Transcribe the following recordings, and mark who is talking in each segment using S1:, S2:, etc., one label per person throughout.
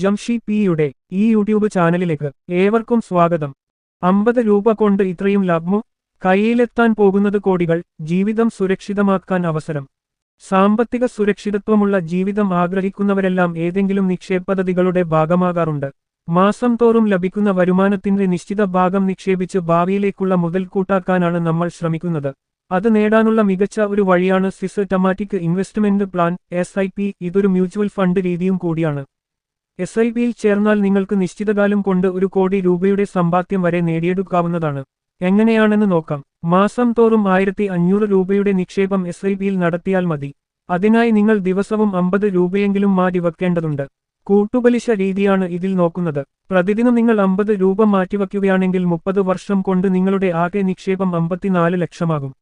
S1: ജംഷി പിയുടെ ഈ യൂട്യൂബ് ചാനലിലേക്ക് ഏവർക്കും സ്വാഗതം. അമ്പത് രൂപ കൊണ്ട് ഇത്രയും ലാഭമോ കയ്യിലെത്താൻ പോകുന്നത് കോടികൾ ജീവിതം സുരക്ഷിതമാക്കാൻ അവസരം. സാമ്പത്തിക സുരക്ഷിതത്വമുള്ള ജീവിതം ആഗ്രഹിക്കുന്നവരെല്ലാം ഏതെങ്കിലും നിക്ഷേപ പദ്ധതികളുടെ ഭാഗമാകാറുണ്ട്. മാസം തോറും ലഭിക്കുന്ന വരുമാനത്തിന്റെ നിശ്ചിത ഭാഗം നിക്ഷേപിച്ച് ഭാവിയിലേക്കുള്ള മുതൽക്കൂട്ടാക്കാനാണ് നമ്മൾ ശ്രമിക്കുന്നത്. അത് നേടാനുള്ള മികച്ച ഒരു വഴിയാണ് സിസ്റ്റമാറ്റിക് ഇൻവെസ്റ്റ്മെന്റ് പ്ലാൻ എസ് ഇതൊരു മ്യൂച്വൽ ഫണ്ട് രീതിയും കൂടിയാണ്. എസ് ഐ പിയിൽ ചേർന്നാൽ നിങ്ങൾക്ക് നിശ്ചിതകാലം കൊണ്ട് ഒരു കോടി രൂപയുടെ സമ്പാദ്യം വരെ നേടിയെടുക്കാവുന്നതാണ്. എങ്ങനെയാണെന്ന് നോക്കാം. മാസം തോറും ആയിരത്തി അഞ്ഞൂറ് രൂപയുടെ നിക്ഷേപം എസ് ഐ പിയിൽ നടത്തിയാൽ മതി. അതിനായി നിങ്ങൾ ദിവസവും അമ്പത് രൂപയെങ്കിലും മാറ്റി വെക്കേണ്ടതുണ്ട് കൂട്ടുപലിശ രീതിയാണ് ഇതിൽ നോക്കുന്നത്. പ്രതിദിനം നിങ്ങൾ അമ്പത് രൂപ മാറ്റിവെക്കുകയാണെങ്കിൽ മുപ്പത് വർഷം കൊണ്ട് നിങ്ങളുടെ ആകെ നിക്ഷേപം അമ്പത്തിനാല് ലക്ഷമാകും.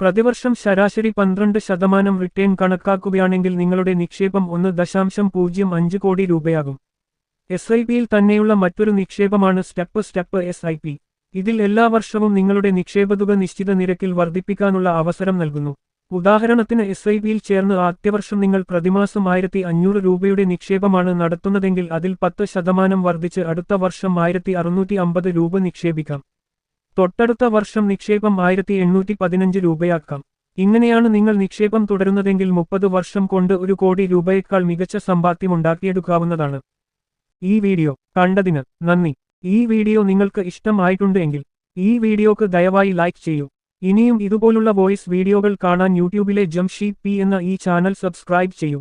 S1: പ്രതിവർഷം ശരാശരി പന്ത്രണ്ട് ശതമാനം റിട്ടേൺ കണക്കാക്കുകയാണെങ്കിൽ നിങ്ങളുടെ നിക്ഷേപം ഒന്ന് ദശാംശം പൂജ്യം അഞ്ച് കോടി രൂപയാകും. എസ് ഐ പിയിൽ തന്നെയുള്ള മറ്റൊരു നിക്ഷേപമാണ് step step S I P ഇതിൽ എല്ലാ വർഷവും നിങ്ങളുടെ നിക്ഷേപതുക നിശ്ചിത നിരക്കിൽ വർദ്ധിപ്പിക്കാനുള്ള അവസരം നൽകുന്നു. ഉദാഹരണത്തിന് എസ് ഐ പിയിൽ ചേർന്ന് ആദ്യവർഷം നിങ്ങൾ പ്രതിമാസം ആയിരത്തി അഞ്ഞൂറ് രൂപയുടെ നിക്ഷേപമാണ് നടത്തുന്നതെങ്കിൽ അതിൽ പത്ത് ശതമാനം വർദ്ധിച്ച് അടുത്ത വർഷം ആയിരത്തി അറുന്നൂറ്റി അമ്പത് രൂപ നിക്ഷേപിക്കാം. തൊട്ടടുത്ത വർഷം നിക്ഷേപം ആയിരത്തി എണ്ണൂറ്റി പതിനഞ്ച് രൂപയാക്കാം. ഇങ്ങനെയാണ് നിങ്ങൾ നിക്ഷേപം തുടരുന്നതെങ്കിൽ മുപ്പത് വർഷം കൊണ്ട് ഒരു കോടി രൂപയേക്കാൾ മികച്ച സമ്പാദ്യം ഉണ്ടാക്കിയെടുക്കാവുന്നതാണ്. ഈ വീഡിയോ കണ്ടതിന് നന്ദി. ഈ വീഡിയോ നിങ്ങൾക്ക് ഇഷ്ടമായിട്ടുണ്ട് എങ്കിൽ ഈ വീഡിയോക്ക് ദയവായി ലൈക്ക് ചെയ്യൂ. ഇനിയും ഇതുപോലുള്ള വോയിസ് വീഡിയോകൾ കാണാൻ യൂട്യൂബിലെ ജംഷീദ് പി എന്ന ഈ ചാനൽ സബ്സ്ക്രൈബ് ചെയ്യൂ.